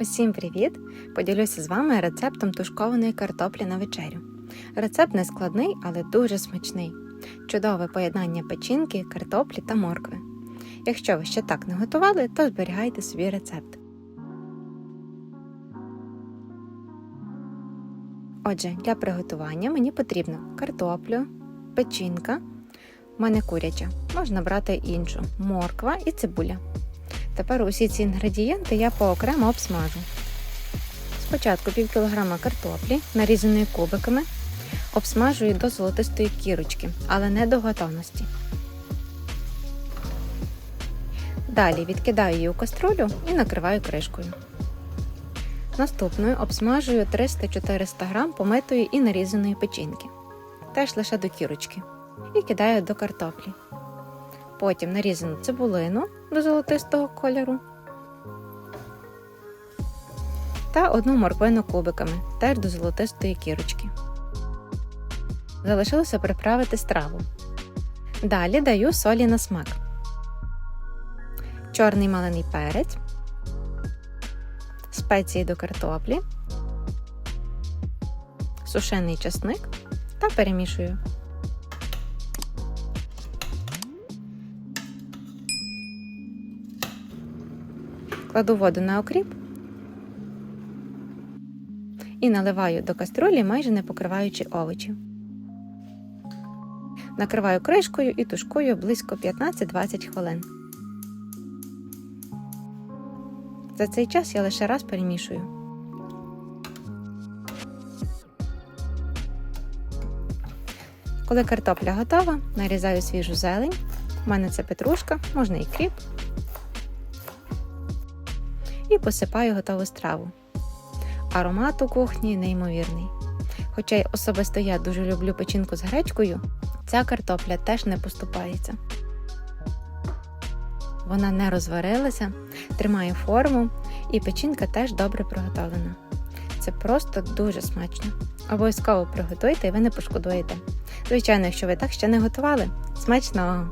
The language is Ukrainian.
Усім привіт! Поділюся з вами рецептом тушкованої картоплі на вечерю. Рецепт не складний, але дуже смачний. Чудове поєднання печінки, картоплі та моркви. Якщо ви ще так не готували, то зберігайте собі рецепт. Отже, для приготування мені потрібно картоплю, печінка, в мене куряча, можна брати іншу, морква і цибуля. Тепер усі ці інгредієнти я поокремо обсмажу. Спочатку пів кілограма картоплі, нарізаної кубиками, обсмажую до золотистої кірочки, але не до готовності. Далі відкидаю її у каструлю і накриваю кришкою. Наступною обсмажую 300-400 г помитої і нарізаної печінки, теж лише до кірочки, і кидаю до картоплі. Потім нарізану цибулину до золотистого кольору та одну морквину кубиками, теж до золотистої кірочки. Залишилося приправити страву. Далі даю солі на смак, чорний малений перець, спеції до картоплі, сушений чесник та перемішую. Кладу воду на окріп і наливаю до каструлі, майже не покриваючи овочі. Накриваю кришкою і тушкую близько 15-20 хвилин. За цей час я лише раз перемішую. Коли картопля готова, нарізаю свіжу зелень. У мене це петрушка, можна і кріп і посипаю готову страву. Аромат у кухні неймовірний. Хоча й особисто я дуже люблю печінку з гречкою, ця картопля теж не поступається. Вона не розварилася, тримає форму, і печінка теж добре приготовлена. Це просто дуже смачно. Обов'язково приготуйте і ви не пошкодуєте. Звичайно, якщо ви так ще не готували, смачного!